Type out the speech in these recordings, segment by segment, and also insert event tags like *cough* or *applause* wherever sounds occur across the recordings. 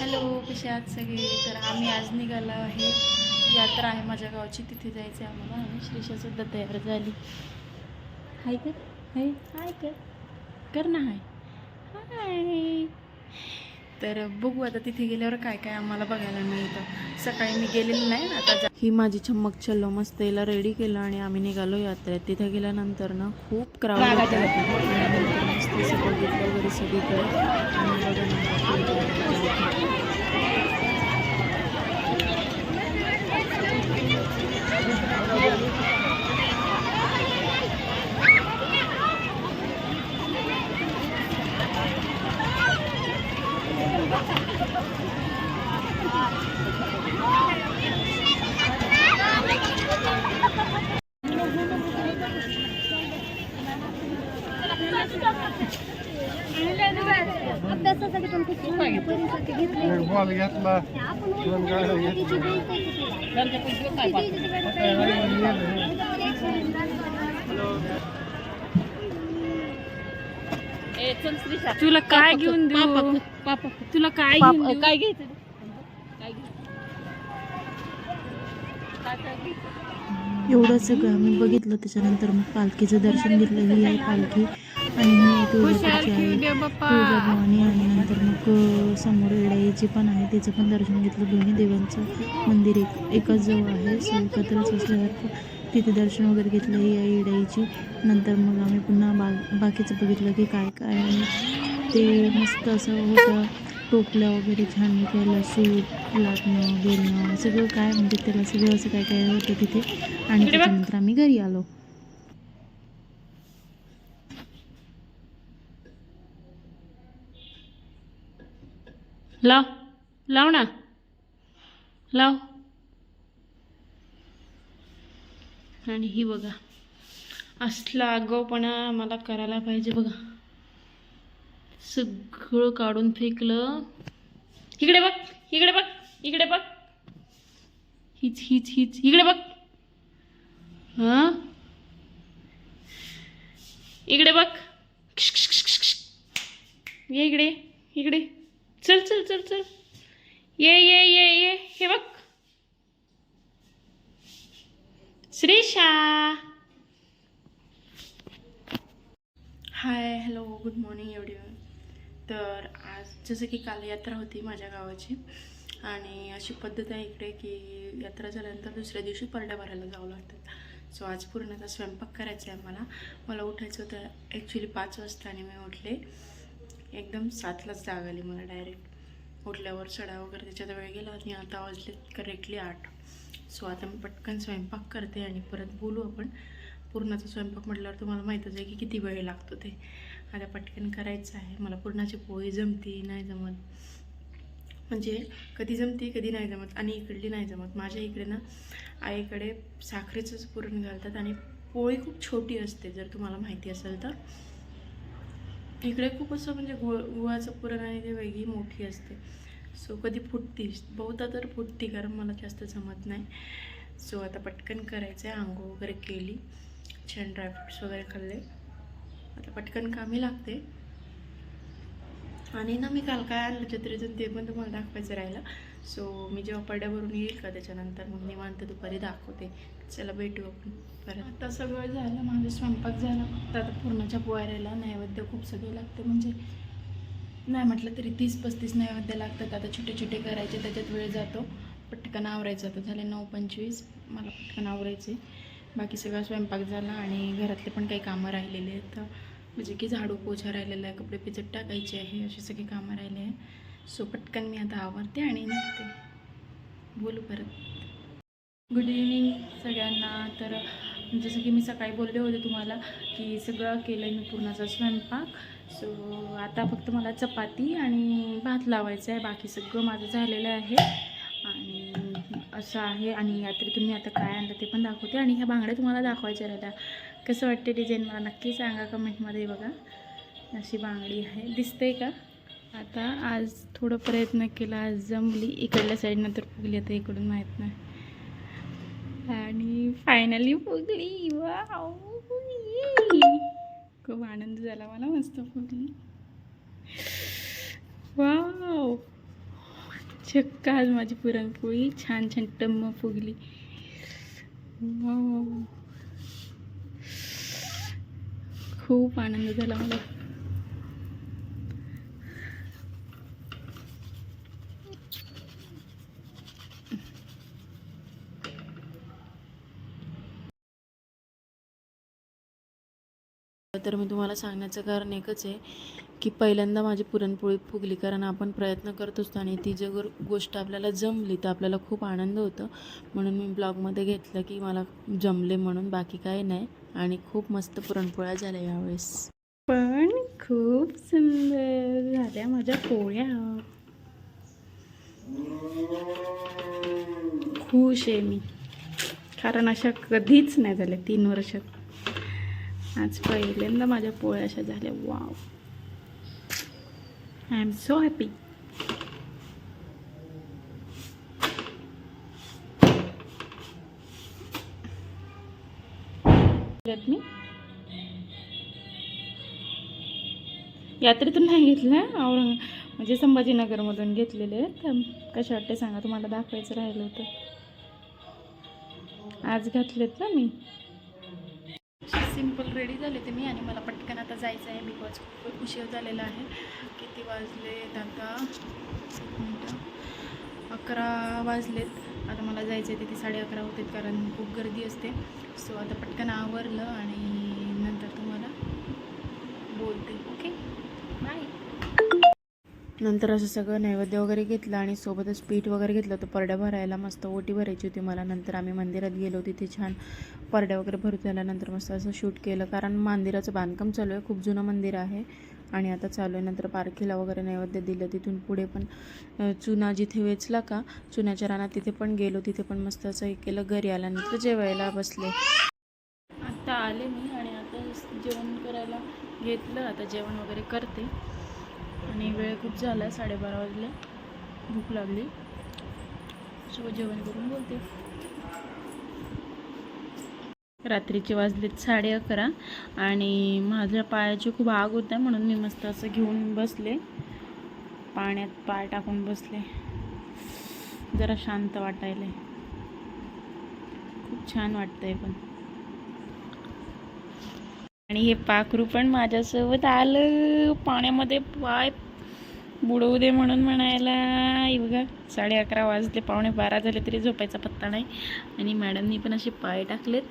Hello कसे आहात सगळे? तर आम्ही आज निघालो आहे. यात्रा आहे माझ्या गावची तिथे जायचं आहे आम्हाला. आणि श्रीषा सुद्धा तयार झाली. हाय कर हाय? हाय कर कर ना हाय. हाय. तर बघू आता तिथे गेल्यावर काय काय आम्हाला बघायला मिळतं. सकाळी मी गेलेली नाही आता ही माझी चम्मक चल्लो मस्त हिला रेडी केलं आणि आम्ही निघालो यात्रेत. तिथे गेल्यानंतर ना खूप क्राऊड मस्त बघितलं वगैरे सगळीकडे. अभ्यासासाठी पण खूप छान आहे. परीक्षेसाठी घेतले. बॉल घेतला आपण दोन गाड्या घेतल्या. तिची बेइज्जती केली. तुला काय घेऊन देऊ तुला काय घेऊन देऊ? काय घ्यायचं एवढं सगळं आम्ही बघितलं त्याच्यानंतर मग पालखीचं दर्शन घेतलं ही आहे पालखी आणि ही आहे तुळजापूरची आहे तुळजाभवानी आणि नंतर मग समोर येडाईची पण आहे तिचं पण दर्शन घेतलं दोन्ही देवांचं मंदिर एक एकच जवळ आहे सो एकत्रच असल्यासारखं. तिथे दर्शन वगैरे घेतलं ही आहे येडाईची नंतर मग आम्ही पुन्हा बा बाकीचं बघितलं की काय काय आहे ते मस्त असं होतं. टोपल्या वगैरे छान केलं सूट लाटणं बेलणं सगळं काय म्हणजे त्याला सगळं असं काय काय होतं तिथे. आणि त्याच्यानंतर आम्ही घरी आलो. लाव लाव ना. लाव. आणि ही बघा. असला आगाऊपणा मला करायला पाहिजे बघा. सगळं काढून फेकलं. इकडे बघ इकडे बघ इकडे बघ. हिच हिच हिच. इकडे बघ. हां? इकडे बघ. ये इकडे इकडे. चल चल चल चल. ये ये ये ये. हे बघ. Shreesha. Hi hello good morning एवढी तर आज जसं की काल यात्रा होती माझ्या गावाची आणि अशी पद्धत आहे इकडे की यात्रा झाल्यानंतर दुसऱ्या दिवशी परड्या भरायला जावं लागतं. सो आज पूर्ण आता स्वयंपाक करायचा आहे मला मला उठायचं होतं ॲक्च्युली पाच वाजता आणि मी उठले. एकदम सातलाच जाग आली मला डायरेक्ट उठल्यावर सडा वगैरे त्याच्यात वेळ गेला आणि आता वाजले करेक्टली आठ. सो आता मी पटकन स्वयंपाक करते आणि परत बोलू आपण. पूर्णाचा स्वयंपाक म्हटल्यावर तुम्हाला माहीतच आहे की किती वेळ लागतो ते. आता पटकन करायचं आहे. मला पूर्णाची पोळी जमते नाही जमत. म्हणजे कधी जमते कधी नाही जमत. आणि इकडली नाही जमत. माझ्या इकडे ना आईकडे साखरेचंच पुरण घालतात आणि पोळी खूप छोटी असते जर तुम्हाला माहिती असेल तर. इकडे खूप असं म्हणजे गुळ गुळाचं पुरण आणि ते वेगळी मोठी असते. सो कधी फुटती बहुधा तर फुटती कारण मला जास्त जमत नाही. सो आता पटकन करायचं आहे आंघोळ वगैरे केली. छान ड्रायफ्रुट्स वगैरे खाल्ले. आता पटकन कामी लागते. आणि ना मी काल काय आणलं छत्रीतून ते पण तुम्हाला दाखवायचं राहिलं. सो मी जेव्हा पड्यावरून येईल का त्याच्यानंतर मग निवांत दुपारी दाखवते. चला भेटू आपण परत. आता सगळं झालं माझं स्वयंपाक झाला. फक्त आता पूर्णाच्या पोळ्याला नैवेद्य खूप सगळे लागते. म्हणजे नाही म्हटलं तरी तीस पस्तीस नैवेद्य लागतात. आता छोटे छोटे करायचे त्याच्यात वेळ जातो. पटकन आवरायचं. आता झाले नऊ पंचवीस. मला पटकन आवरायचे बाकी सगळा स्वयंपाक झाला आणि घरातले पण काही कामं राहिलेले आहेत. म्हणजे की झाडू पोछा राहिलेला आहे कपडे पिचट टाकायचे आहे अशी सगळी कामं राहिली आहे. सो पटकन मी आता आवरते आणि निघते. बोलू परत. गुड इव्हनिंग सगळ्यांना. तर म्हणजे जसं की मी सकाळी बोलले होते तुम्हाला की सगळं केलं आहे मी पूर्णाचा स्वयंपाक. सो आता फक्त मला चपाती आणि भात लावायचं आहे. बाकी सगळं माझं झालेलं आहे. आणि असं आहे. आणि यात्रेतून मी आता काय आणलं ते पण दाखवते. आणि ह्या बांगड्या तुम्हाला दाखवायच्या राहिल्या कसं वाटते डिझाईन मला नक्की सांगा कमेंटमध्ये बघा. अशी बांगडी आहे. दिसते का? आता आज थोडं प्रयत्न केला आज जमली. इकडल्या साईडनं तर फुगली आता इकडून माहीत नाही. आणि फायनली फुगली वाव खूप आनंद झाला मला मस्त फुगली वाव चक्क आज माझी पुरणपोळी. छान छान टम्म फुगली. वाव. खूप आनंद झाला मला. तर मी तुम्हाला सांगण्याचं कारण एकच आहे की पहिल्यांदा माझी पुरणपोळी फुगली कारण आपण प्रयत्न करत असतो आणि ती जर गोष्ट आपल्याला जमली तर आपल्याला खूप आनंद होतो. म्हणून मी ब्लॉगमध्ये घेतलं की मला जमले म्हणून बाकी काही नाही. आणि खूप मस्त पुरणपोळ्या झाल्या यावेळेस. पण खूप सुंदर झाल्या माझ्या पोळ्या. खुश आहे मी. कारण अशा कधीच नाही झाल्या तीन वर्षात. आज पहिल्यांदा माझ्या पोळ्या अशा झाल्या. Wow I am so happy मी यात्रेतून नाही घेतलं औरंग म्हणजे संभाजीनगरमधून घेतलेले तर कशा वाटते सांगा तुम्हाला दाखवायचं राहिलं होतं. आज घातलेत ना मी? सिंपल रेडी झाले ते मी आणि मला पटकन आता जायचं आहे. बिकॉज खूप उशीर झालेला आहे. किती वाजलेत आता? एक मिनटं. अकरा वाजलेत. आता मला जायचं आहे तिथे साडे अकरा होते कारण खूप गर्दी असते. सो आता पटकन आवरलं आणि नंतर तुम्हाला बोलते. ओके नंतर असं सगळं नैवेद्य वगैरे घेतलं आणि सोबतच पीठ वगैरे घेतलं होतं परड्या भरायला मस्त ओटी भरायची होती मला. नंतर आम्ही मंदिरात गेलो तिथे छान परड्या वगैरे भरून झाल्यानंतर मस्त असं शूट केलं. कारण मंदिराचं बांधकाम चालू आहे खूप जुनं मंदिर आहे आणि आता चालू आहे. नंतर पारखीला वगैरे नैवेद्य दिलं. तिथून पुढे पण चुना जिथे वेचला का चुन्याच्या रानात तिथे पण गेलो. तिथे पण मस्त असं हे केलं घरी आल्यानंतर जेवायला बसले. आता आले मी आणि आता जेवण करायला घेतलं. आता जेवण वगैरे करते. आणि वेळ खूप झाला साडेबारा वाजले. भूक लागली. सो जेवण करून बोलते. रात्रीचे वाजलेत साडे अकरा आणि माझ्या पायाची खूप आग होत्या म्हणून मी मस्त असं घेऊन बसले. पाण्यात पाय टाकून बसले. जरा शांत वाटायला खूप छान वाटतंय पण. आणि हे पाखरू पण माझ्यासोबत आलं. पाण्यामध्ये पाय बुडवू दे म्हणून म्हणायला. हे बघा साडे अकरा वाजले पावणे बारा झाले तरी झोपायचा पत्ता नाही. आणि मॅडमनी पण असे पाय टाकलेत.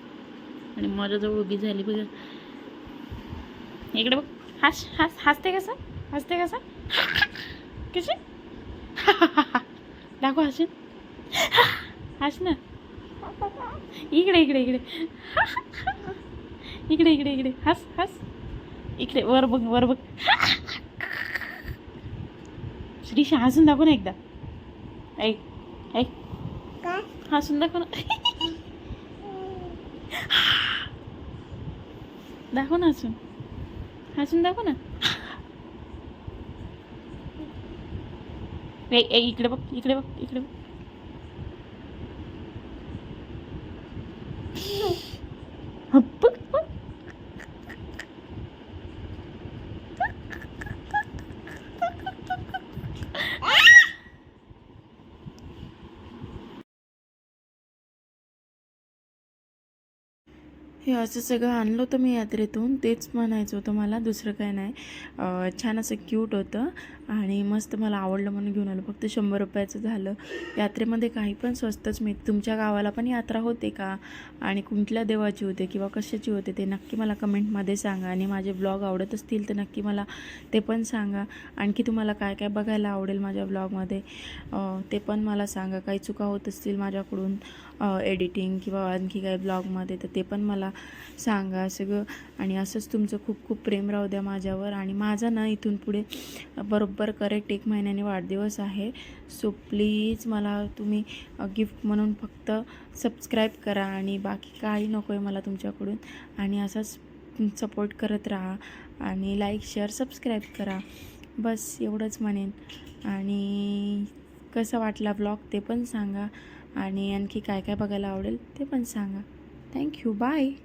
आणि माझ्याजवळ उभी झाली बघा. इकडे बघ. हास हास हसते कसं? हसते कसं? कसे *laughs* दाखव हसून. *laughs* हस ना. इकडे इकडे इकडे. *laughs* इकडे इकडे इकडे. हस हस. इकडे वर बघ वर बघ. श्रीशा हसून दाखव ना एकदा. ऐक ऐक. काय? हसून दाखव ना. दाखव ना हसून. हसून दाखव ना. ए ए, इकडे बघ इकडे बघ इकडे बघ. हे असं सगळं आणलं होतं मी यात्रेतून. तेच म्हणायचं होतं मला. दुसरं काय नाही. छान असं क्यूट होतं. आणि मस्त मला आवडलं म्हणून घेऊन आलं. फक्त शंभर रुपयाचं झालं. यात्रेमध्ये काही पण स्वस्तच मिळते. तुमच्या गावाला पण यात्रा होते का? आणि कुठल्या देवाची होते किंवा कशाची होते ते नक्की मला कमेंटमध्ये सांगा. आणि माझे ब्लॉग आवडत असतील तर नक्की मला ते पण सांगा. आणखी तुम्हाला काय काय बघायला आवडेल माझ्या ब्लॉगमध्ये ते पण मला सांगा. काही चुका होत असतील माझ्याकडून एडिटिंग किंवा आणखी काही ब्लॉगमध्ये तर ते पण मला सांगा सगळं. आणि असंच तुमचं खूप खूप प्रेम राहू द्या माझ्यावर. आणि माझा ना इथून पुढे बरोबर करेक्ट एक महिन्याने वाढदिवस आहे. सो प्लीज मला तुम्ही गिफ्ट म्हणून फक्त सबस्क्राईब करा आणि बाकी काही नको आहे मला तुमच्याकडून. आणि असंच सपोर्ट करत राहा आणि लाईक शेअर सबस्क्राईब करा. बस एवढंच म्हणेन. आणि कसा वाटला ब्लॉग ते पण सांगा. आणि आणखी काय काय बघायला आवडेल ते पण सांगा. Thank you. Bye.